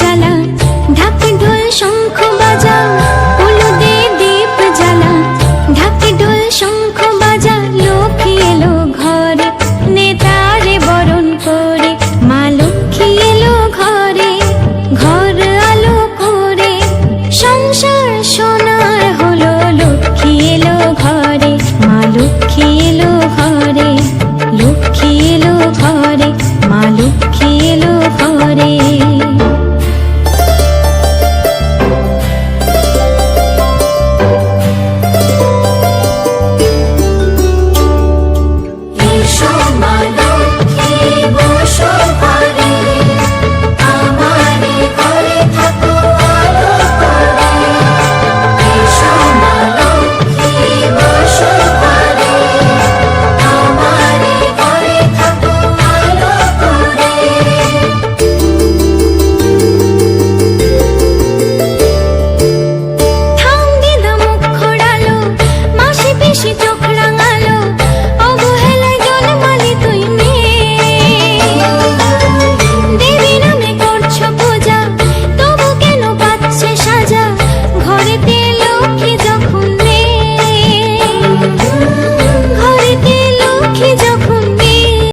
জ্বালা, ঢাক ঢোল শঙ্খ বাজা উলু দে দীপ জ্বালা। ঢাক ঢোল শঙ্খ বাজা, লক্ষ্মী এলো ঘরে, নেতারে বরণ করে। মা লক্ষ্মী এলো ঘরে, ঘর আলো করে। সংসার সোনার হলো লক্ষ্মী এলো ঘরে।